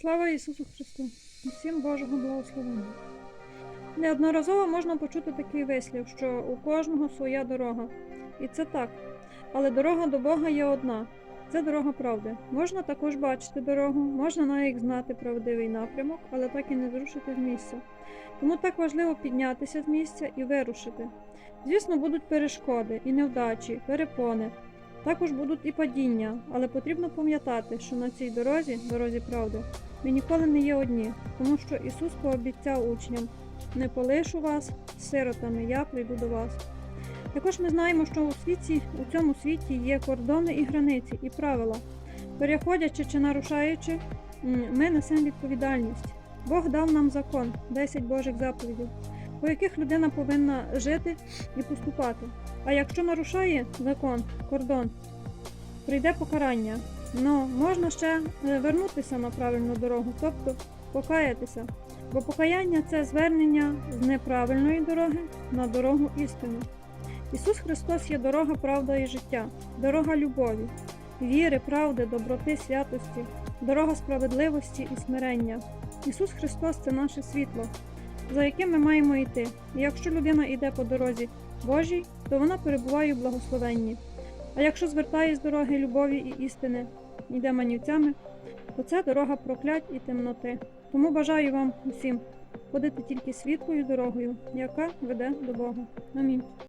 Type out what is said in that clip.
Слава Ісусу Христу! Всім Божого благословення! Неодноразово можна почути такий вислів, що у кожного своя дорога. І це так. Але дорога до Бога є одна. Це дорога правди. Можна також бачити дорогу, можна навіть знати правдивий напрямок, але так і не зрушити з місця. Тому так важливо піднятися з місця і вирушити. Звісно, будуть перешкоди і невдачі, перепони. Також будуть і падіння, але потрібно пам'ятати, що на цій дорозі, дорозі правди, ми ніколи не є одні, тому що Ісус пообіцяв учням: не полишу вас сиротами, я прийду до вас. Також ми знаємо, що у світі, у цьому світі є кордони і границі, і правила. Переходячи чи нарушаючи, ми несемо відповідальність. Бог дав нам закон, 10 Божих заповідей, по яких людина повинна жити і поступати. А якщо нарушає закон, кордон, прийде покарання. Ну, можна ще е, вернутися на правильну дорогу, тобто покаятися. Бо покаяння це звернення з неправильної дороги на дорогу істину. Ісус Христос є дорога, правда і життя, дорога любові, віри, правди, доброти, святості, дорога справедливості і смирення. Ісус Христос це наше світло, за яким ми маємо йти. І якщо людина йде по дорозі Божій, то вона перебуває у благословенні. А якщо звертає з дороги любові і істини, йде манівцями, то це дорога проклять і темноти. Тому бажаю вам усім ходити тільки світлою дорогою, яка веде до Бога. Амінь.